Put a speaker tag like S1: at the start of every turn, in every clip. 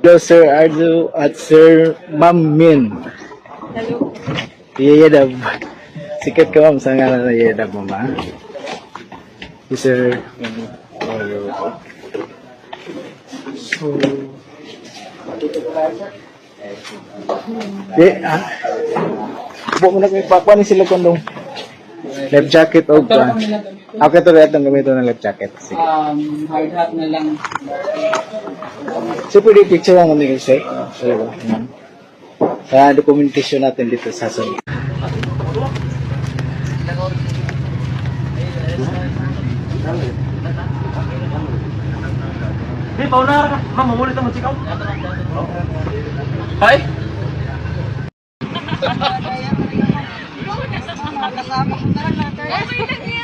S1: Hello, Sir Arzu at Sir Ma'am Min.
S2: Hello.
S1: Yeyadab. Sikat ka ma'am sa ngalan na Yeyadab, mama. Si Sir. So, Eh, ah. Buo mo na kami pakuha ni sila kondong life jacket o ba? Ako ito lahat ng gamito ng life jacket. Sige.
S2: Um, hard hat na lang.
S1: So, pwede picture lang namin kasi. Sorry ba? Yan. Sa documentation natin dito sa sunod.
S3: Di, pauna ka. Ma'am, mamulit ang magsikaw. Ay?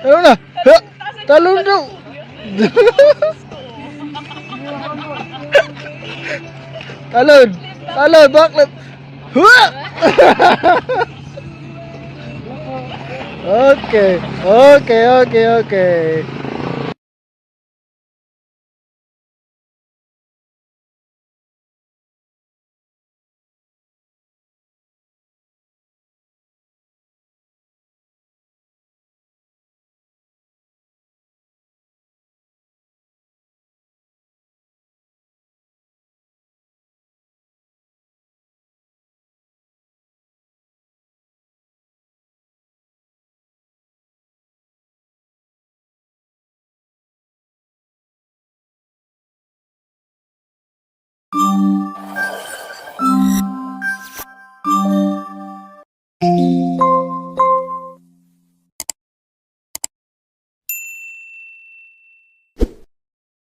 S1: Talon na. Ha, talon daw. talon. Talon, backflip. Hua! okay, okay, okay, okay. Música